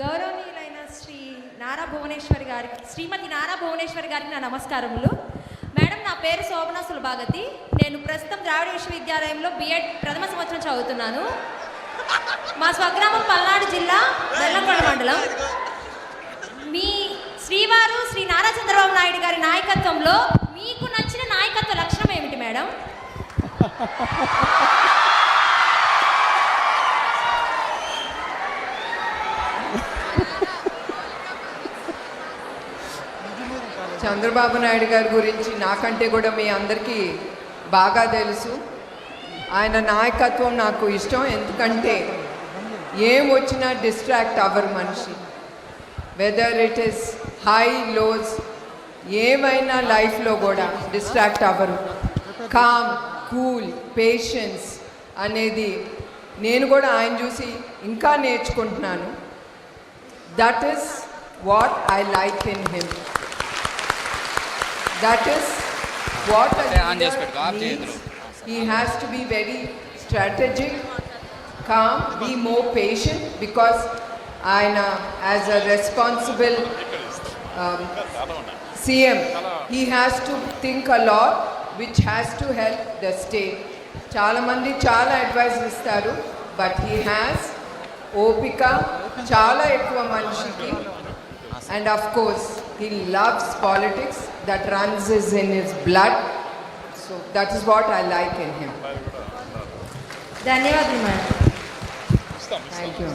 గౌరవనీయులైన శ్రీ నారా భువనేశ్వరి గారికి శ్రీమతి నారా భువనేశ్వరి గారికి నా నమస్కారములు. మేడం నా పేరు శోభనా సులభాగతి నేను ప్రస్తుతం ద్రావిడ విశ్వవిద్యాలయంలో బిఎడ్ ప్రథమ సంవత్సరం చదువుతున్నాను. మా స్వగ్రామం పల్నాడు జిల్లా వెల్లంకొండ మండలం. మీ శ్రీవారు శ్రీ నారా చంద్రబాబు నాయుడు గారి నాయకత్వంలో మీకు నచ్చిన నాయకత్వ లక్షణం ఏమిటి మేడం? చంద్రబాబు నాయుడు గారి గురించి నాకంటే కూడా మీ అందరికీ బాగా తెలుసు. ఆయన నాయకత్వం నాకు ఇష్టం ఎందుకంటే ఏం వచ్చినా డిస్ట్రాక్ట్ అవ్వరు మనిషి. Whether it is high lows ఏమైనా లైఫ్లో కూడా డిస్ట్రాక్ట్ అవ్వరు కామ్ కూల్ పేషెన్స్ అనేది నేను కూడా ఆయన చూసి ఇంకా నేర్చుకుంటున్నాను. That is what I like in him That is what a అంటే ఆన్ చేసి పెట్టుకో, off. He has to be very strategic, calm, be more patient because ఆయన as a responsible um, CM, he has to think a lot which has to help the state. చాలా advice ఇస్తారు but he has ఓపిక చాలా ఎక్కువ మనిషికి and of course he loves politics that runs is in his blood so that is what I like in him ధన్యవాదాలు madam thank you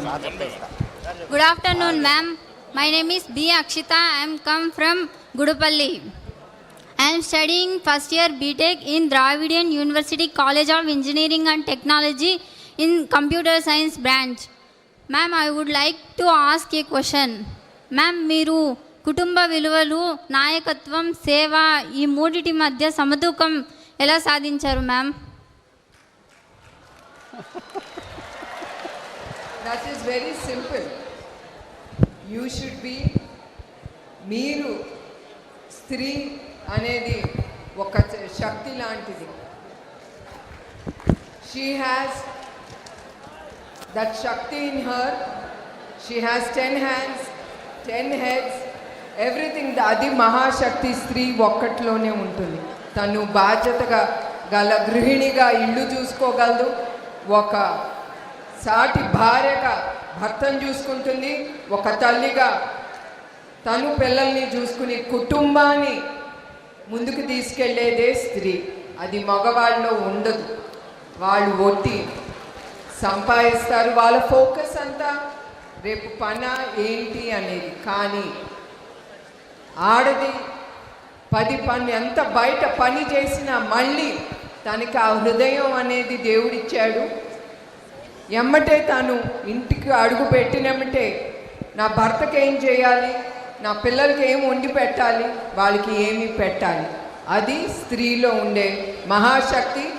Good afternoon, ma'am. My name is B. Akshita. I am come from Gudupalli. I am studying first year BTech in Dravidian University College of Engineering and Technology in Computer Science branch. Ma'am, I would like to ask a question. Ma'am, మీరు కుటుంబ విలువలు నాయకత్వం సేవ ఈ మూడిటి మధ్య సమతూకం ఎలా సాధించారు ma'am that is very simple you should be మీరు స్త్రీ అనేది ఒక శక్తి లాంటిది. She has that shakti in her she has ten hands ten heads everything అది మహాశక్తి స్త్రీ ఒక్కట్లోనే ఉంటుంది. తను బాధ్యతగా గల గృహిణిగా ఇల్లు చూసుకోగలదు. ఒక సాటి భార్యగా భర్తను చూసుకుంటుంది. ఒక తల్లిగా తను పిల్లల్ని చూసుకుని కుటుంబాన్ని ముందుకు తీసుకెళ్ళేదే స్త్రీ. అది మగవాళ్ళలో ఉండదు. వాళ్ళు ఒట్టి సంపాదిస్తారు. వాళ్ళ ఫోకస్ అంతా రేపు పన ఏంటి అనేది. కానీ ఆడది పది పని ఎంత బయట పని చేసినా మళ్ళీ తనకి ఆ హృదయం అనేది దేవుడిచ్చాడు. ఎమ్మటే తాను ఇంటికి అడుగు పెట్టినమ్మటే నా భర్తకి ఏం చేయాలి? నా పిల్లలకి ఏం వండి పెట్టాలి? వాళ్ళకి ఏమి పెట్టాలి? అది స్త్రీలో ఉండే మహాశక్తి.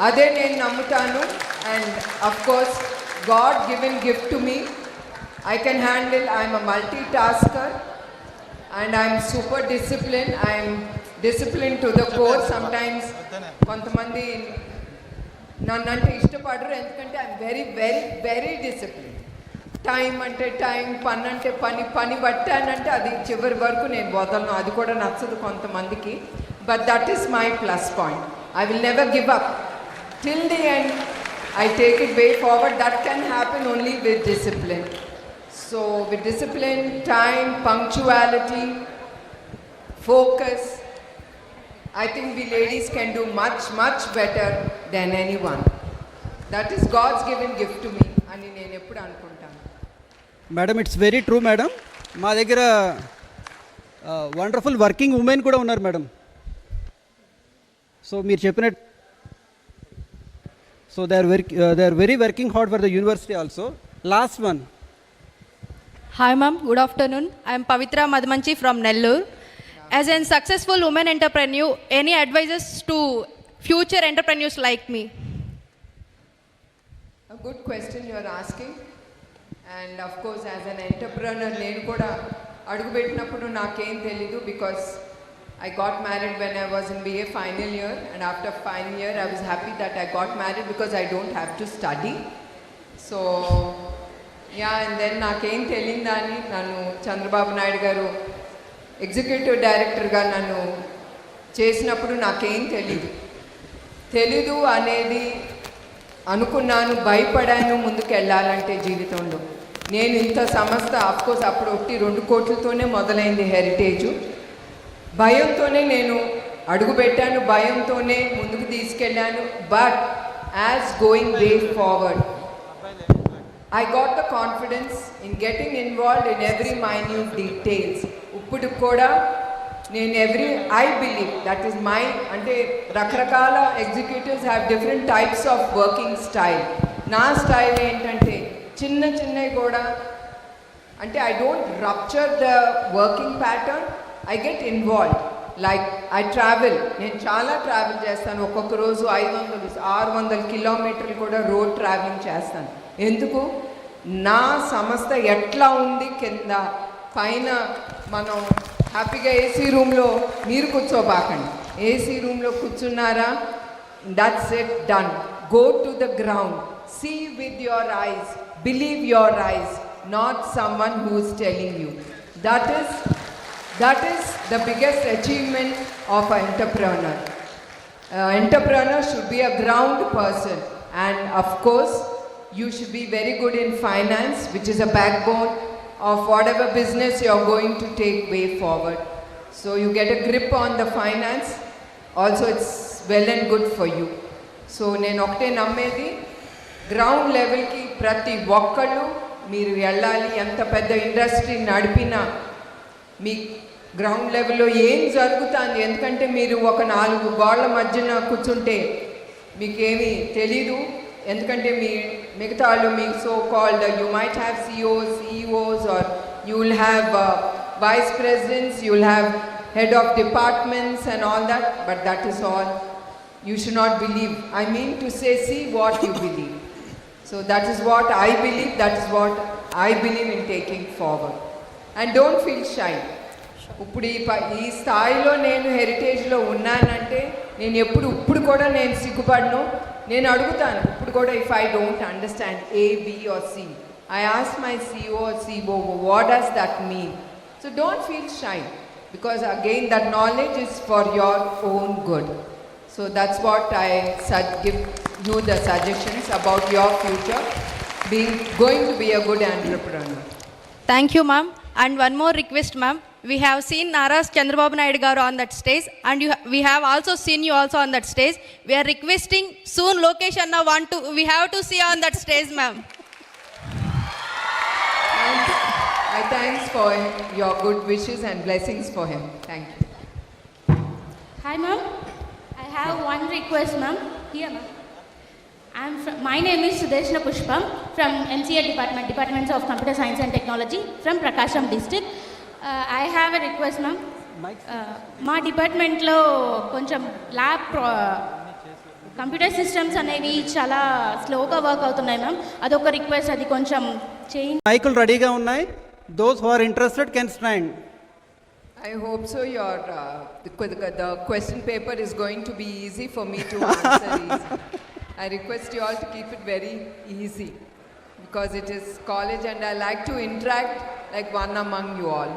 అదే నేను నమ్ముతాను. And of course God given gift to me I can handle I'm a multitasker and I'm super discipline I'm discipline to the core sometimes కొంతమంది నన్ను అంటే ఇష్టపడరు. ఎందుకంటే I'm very very very discipline time అంటే టైం పని అంటే పని పని పట్టానంటే అది చివరి వరకు నేను వదలను. అది కూడా నచ్చదు కొంతమందికి. But that is my plus point I will never give up till the end I take it way forward that can happen only with discipline so with discipline time punctuality focus I think we ladies can do much, much better than anyone. That is God's given gift to me అని నేను ఎప్పుడు అనుకుంటాను. Madam it's very true madam మా దగ్గర wonderful working women కూడా ఉన్నారు madam so మీరు చెప్పినట్టు so they are very they are very working hard for the university also last one Hi, ma'am. Good afternoon. I am Pavitra Madmanchi from Nellore. As a successful woman entrepreneur, any advices to future entrepreneurs like me? A good question you are asking. And of course, as an entrepreneur, నేను కూడా అడుగుపెట్టినప్పుడు నాకేం తెలీదు because I got married when I was in BA final year, and after final year, I was happy that I got married because I don't have to study. So, yeah and then నాకేం తెలియదా అని నన్ను చంద్రబాబు నాయుడు గారు executive డైరెక్టర్గా నన్ను చేసినప్పుడు నాకేం తెలీదు. తెలీదు అనేది అనుకున్నాను భయపడాను ముందుకు వెళ్ళాలంటే జీవితంలో. నేను ఇంత సంస్థ అఫ్కోర్స్ అప్పుడు ఒకటి రెండు కోట్లతోనే మొదలైంది హెరిటేజు భయంతోనే నేను అడుగుపెట్టాను భయంతోనే ముందుకు తీసుకెళ్ళాను but as going way forward I got the confidence in getting involved in every minute details. ఇప్పుడు కూడా నేను every I believe that is my అంటే రకరకాల executives have different types of working style నా స్టైల్ ఏంటంటే చిన్న చిన్నవి కూడా అంటే I don't rupture the working pattern I get involve like I travel నేను చాలా ట్రావెల్ చేస్తాను. ఒక్కొక్క రోజు ఐదు వందలు ఆరు వందల కిలోమీటర్లు కూడా రోడ్ ట్రావెలింగ్ చేస్తాను. ఎందుకు? నా సంస్థ ఎట్లా ఉంది కింద? పైన మనం హ్యాపీగా ఏసీ రూమ్లో మీరు కూర్చోబాకండి. ఏసీ రూమ్లో కూర్చున్నారా? That's it done go to the ground see with your eyes believe your eyes not someone who is telling you that is that is the biggest achievement of a entrepreneur Uh, should be a ground person and and course you should be very good in finance, which is a backbone of whatever business you are going to take way forward. So you get a grip on the finance. Also, it's well and good for you. So నేను ఒకటే నమ్మేది ground లెవెల్కి ప్రతి ఒక్కళ్ళు మీరు వెళ్ళాలి ఎంత పెద్ద ఇండస్ట్రీ నడిపినా మీ గ్రౌండ్ లెవెల్లో ఏం జరుగుతుంది ఎందుకంటే మీరు ఒక నాలుగు గోళ్ళ మధ్యన కూర్చుంటే మీకేమీ తెలీదు ఎందుకంటే మీ మిగతా వాళ్ళు మీ so called you might have COs CEOs or you will have vice presidents you will have head of departments and all that but that is all you should not believe. I mean to say, see what you believe. So that is what I believe, that is what I believe in taking forward. And don't feel shy. ఇప్పుడు ఈ ఈ స్థాయిలో నేను హెరిటేజ్లో ఉన్నానంటే నేను ఎప్పుడు ఇప్పుడు కూడా నేను సిగ్గుపడను నేను అడుగుతాను ఇప్పుడు కూడా if I don't understand A B or C I ask my CO CO what does that mean so don't feel shy because again that knowledge is for your own good So that's what I sug- give you the suggestions about your future, being going to be a good entrepreneur. Thank you, ma'am. And one more request, ma'am. We have seen Naras Chandrababu Naidu garu on that stage, and you, we have also seen you also on that stage. We are requesting soon location now want to we have to see you on that stage, ma'am. And I thanks for your good wishes and blessings for him. Thank you. Hi, ma'am. I have one request, ma'am. Here, ma'am. I'm from, my name is Sudeshna Pushpam from NCA Department, Departments of Computer Science and Technology from Prakasham District. Uh, I have a request, ma'am. Uh, మా డిపార్ట్మెంట్లో కొంచెం lab computer systems అనేవి చాలా స్లోగా work అవుతున్నాయి ma'am అదొక request అది కొంచెం చేంజ్ మైకులు రెడీగా ఉన్నాయి those who are interested can stand I hope so. Your uh, the, que- the question paper is going to be easy for me to answer. easy. I request you all to keep it very easy because it is college and I like one among you all.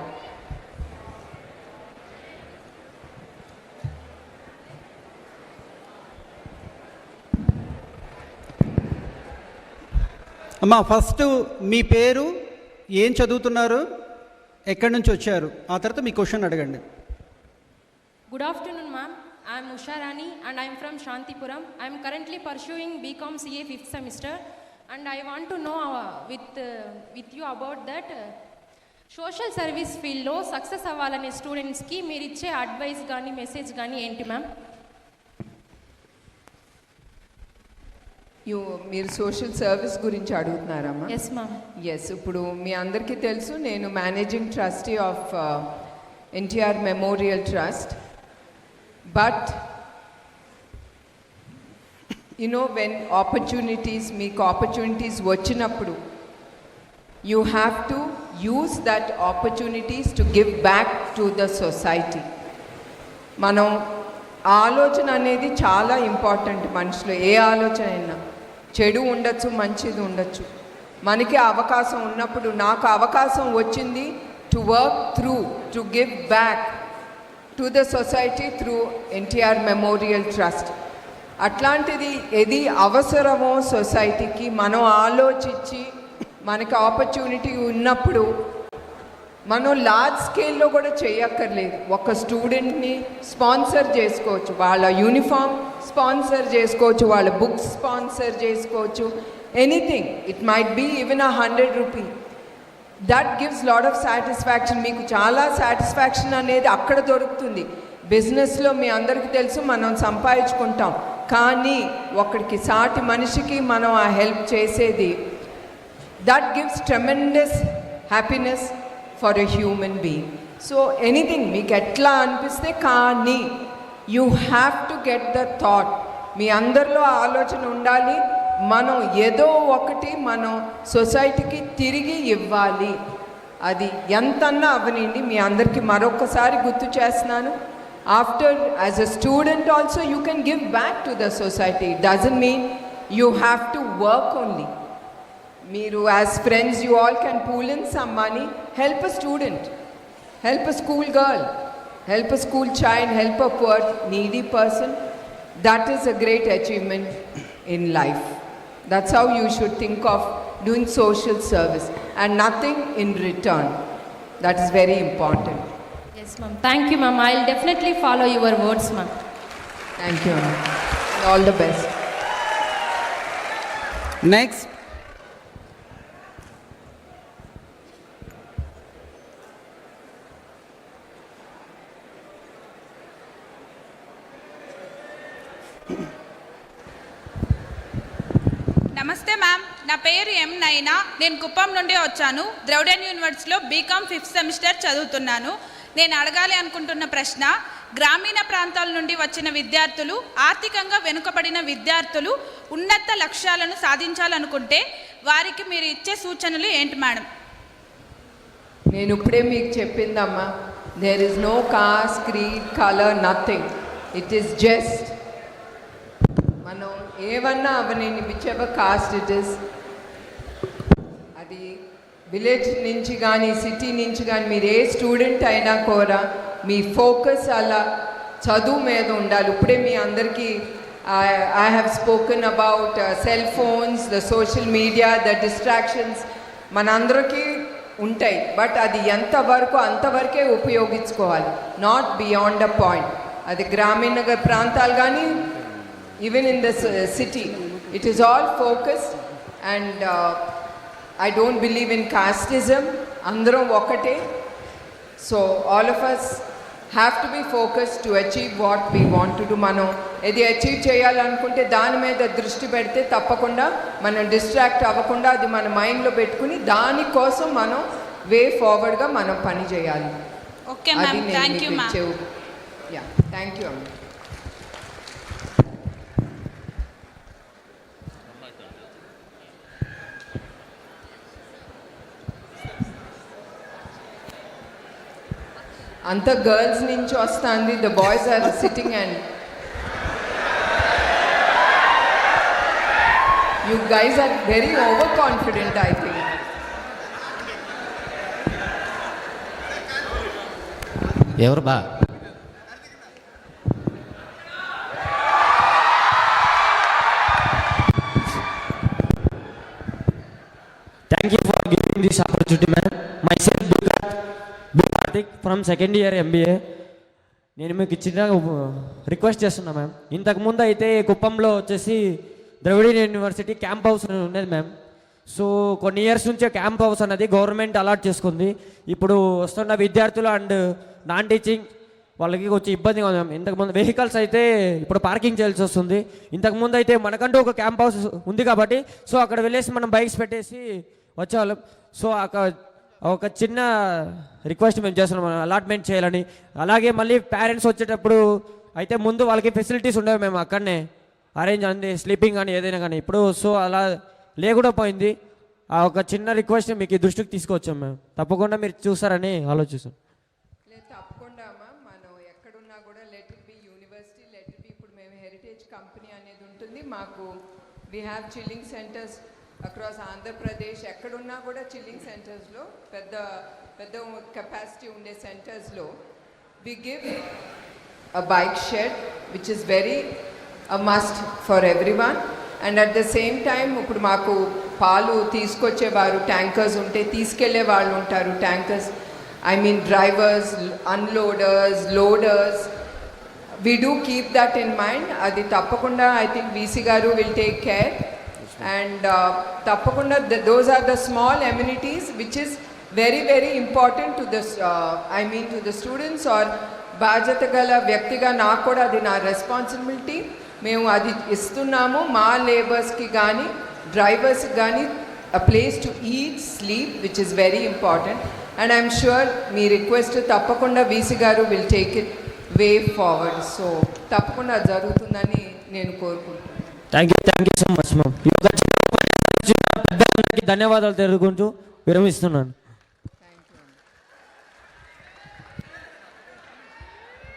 అమ్మా first మీ పేరు ఏం చదువుతున్నారు ఎక్కడి నుంచి వచ్చారు? ఆ తర్వాత మీ క్వశ్చన్ అడగండి. Good afternoon ma'am I'm Usharani and I'm from Shantipuram I'm currently pursuing BCom CA fifth semester and I want to know with with you about that social service ఫీల్డ్లో సక్సెస్ అవ్వాలనే స్టూడెంట్స్కి మీరు ఇచ్చే అడ్వైస్ కానీ message కానీ ఏంటి ma'am you మీరు social service గురించి అడుగుతున్నారమ్మా ఎస్ మ్యామ్ ఎస్ ఇప్పుడు మీ అందరికీ తెలుసు నేను managing trustee of NTR memorial trust but you know when opportunities మీకు ఆపర్చునిటీస్ వచ్చినప్పుడు you have to use that opportunities to give back to the society మనం ఆలోచన అనేది చాలా ఇంపార్టెంట్ మనిషిలో ఏ ఆలోచన అయినా. చెడు ఉండొచ్చు మంచిది ఉండొచ్చు. మనకి అవకాశం ఉన్నప్పుడు నాకు అవకాశం వచ్చింది to work through to give back to the society through NTR memorial trust అట్లాంటిది ఏది అవసరమో సొసైటీకి మనం ఆలోచించి మనకి ఆపర్చునిటీ ఉన్నప్పుడు మనం లార్జ్ స్కేల్లో కూడా చేయక్కర్లేదు. ఒక స్టూడెంట్ని స్పాన్సర్ చేసుకోవచ్చు. వాళ్ళ యూనిఫామ్ స్పాన్సర్ చేసుకోవచ్చు. వాళ్ళ బుక్స్ స్పాన్సర్ చేసుకోవచ్చు. Anything it might be even a hundred rupee that gives lot of satisfaction మీకు చాలా సాటిస్ఫాక్షన్ అనేది అక్కడ దొరుకుతుంది. బిజినెస్లో మీ అందరికీ తెలుసు మనం సంపాదించుకుంటాం. కానీ ఒకడికి సాటి మనిషికి మనం ఆ హెల్ప్ చేసేది that gives tremendous happiness for a human being so anything మీకు ఎట్లా అనిపిస్తే కానీ you have to get the thought మీ అందరిలో ఆ ఆలోచన ఉండాలి. మనం ఏదో ఒకటి మనం సొసైటీకి తిరిగి ఇవ్వాలి. అది ఎంతన్నా అవనండి. మీ అందరికీ మరొకసారి గుర్తు చేస్తున్నాను. After as a student also you can give back to the society doesn't mean you have to work only మీరు as friends you all can pool in some money help a student help a school girl help a school child help a poor needy person that is a great achievement in life that's how you should think of doing social service and nothing in return that is very important yes ma'am thank you ma'am I will definitely follow your words ma'am thank you all the best next నమస్తే ma'am నా పేరు ఎం నైనా. నేను కుప్పం నుండి వచ్చాను. ద్రౌడెన్ యూనివర్సిటీలో BCom fifth semester చదువుతున్నాను. నేను అడగాలి అనుకుంటున్న ప్రశ్న గ్రామీణ ప్రాంతాల నుండి వచ్చిన విద్యార్థులు ఆర్థికంగా వెనుకబడిన విద్యార్థులు ఉన్నత లక్ష్యాలను సాధించాలనుకుంటే వారికి మీరు ఇచ్చే సూచనలు ఏంటి మేడం? నేను ఇప్పుడే మీకు చెప్పిందమ్మా there is no caste creed colour nothing it is just మనం ఏమన్నా అవనండి whichever caste it is అది విలేజ్ నుంచి కానీ సిటీ నుంచి కానీ మీరు ఏ స్టూడెంట్ అయినా కూడా మీ ఫోకస్ అలా చదువు మీద ఉండాలి. ఇప్పుడే మీ అందరికీ I have spoken about cell phones the social media the distractions మనందరికీ ఉంటాయి. బట్ అది ఎంతవరకు అంతవరకే ఉపయోగించుకోవాలి. నాట్ బియాండ్ అ పాయింట్ అది గ్రామీణ ప్రాంతాలు కానీ even in the city it is all focus and I don't believe in casteism అందరం ఒకటే. So all of us have to be focus to achieve what we want to మనం ఏది achieve చేయాలనుకుంటే దాని మీద దృష్టి పెడితే తప్పకుండా మనం డిస్ట్రాక్ట్ అవ్వకుండా అది మన మైండ్లో పెట్టుకుని దానికోసం మనం వే ఫార్వర్డ్గా మనం పని చేయాలి. Okay thank ya thank you అమ్మ. అంత గర్ల్స్ నుంచి వస్తుంది the boys are sitting and you guys are very over confident I think ఎవరు బా? Thank you for giving this opportunity ma'am myself B Karthik from second year MBA నేను మీకు చిన్న request చేస్తున్నా మ్యామ్ ఇంతకుముందు అయితే కుప్పంలో వచ్చేసి ద్రవిడియన్ యూనివర్సిటీ క్యాంప్ హౌస్ అని ఉండేది మ్యామ్ సో కొన్ని ఇయర్స్ నుంచే క్యాంప్ హౌస్ అనేది గవర్నమెంట్ అలాట్ చేసుకుంది. ఇప్పుడు వస్తున్న విద్యార్థులు అండ్ నాన్ టీచింగ్ వాళ్ళకి కొంచెం ఇబ్బందిగా ఉంది మ్యామ్ ఇంతకుముందు వెహికల్స్ అయితే ఇప్పుడు పార్కింగ్ చేయాల్సి వస్తుంది. ఇంతకుముందు అయితే మనకంటూ ఒక క్యాంప్ హౌస్ ఉంది కాబట్టి సో అక్కడ వెళ్ళేసి మనం బైక్స్ పెట్టేసి వచ్చేవాళ్ళం. సో అక్కడ ఒక చిన్న రిక్వెస్ట్ మేము చేస్తున్నాం అలాట్మెంట్ చేయాలని. అలాగే మళ్ళీ పేరెంట్స్ వచ్చేటప్పుడు అయితే ముందు వాళ్ళకి ఫెసిలిటీస్ ఉండేవి మేము అక్కడనే. అరేంజ్ అంది స్లీపింగ్ కానీ ఏదైనా కానీ. ఇప్పుడు సో అలా లేకుండా పోయింది. ఆ ఒక చిన్న రిక్వెస్ట్ మీకు ఈ దృష్టికి తీసుకొచ్చాం మేము. తప్పకుండా మీరు చూస్తారని ఆలోచిస్తాం. తప్పకుండా అమ్మా. మనం ఎక్కడున్నా కూడా let it be university let it be ఇప్పుడు మేము హెరిటేజ్ కంపెనీ అనేది ఉంటుంది. మాకు we have chilling centres across Andhra Pradesh ఎక్కడున్నా కూడా చిల్లింగ్ సెంటర్స్లో పెద్ద పెద్ద కెపాసిటీ ఉండే సెంటర్స్లో we give a bike shed which is very a must for everyone and at the same time ఇప్పుడు మాకు పాలు తీసుకొచ్చేవారు ట్యాంకర్స్ ఉంటే తీసుకెళ్ళే వాళ్ళు ఉంటారు tankers I mean drivers unloaders loaders we do keep that in mind అది తప్పకుండా ఐ థింక్ వీసీ గారు will take care and uh, తప్పకుండా those are the small amenities which is very very important to the I mean to the students are బాధ్యత గల వ్యక్తిగా నాకు కూడా అది నా రెస్పాన్సిబిలిటీ మేము అది ఇస్తున్నాము. మా లేబర్స్కి కానీ డ్రైవర్స్కి కానీ a place to eat sleep which is very important and I'm sure me request తప్పకుండా వీసీ గారు will take it way forward so తప్పకుండా జరుగుతుందని నేను కోరుకుంటున్నాను. Thank you thank you so much ma'am ఈ యొక్క పెద్దలందరికీ ధన్యవాదాలు తెలుగుకుంటూ విరమిస్తున్నాను.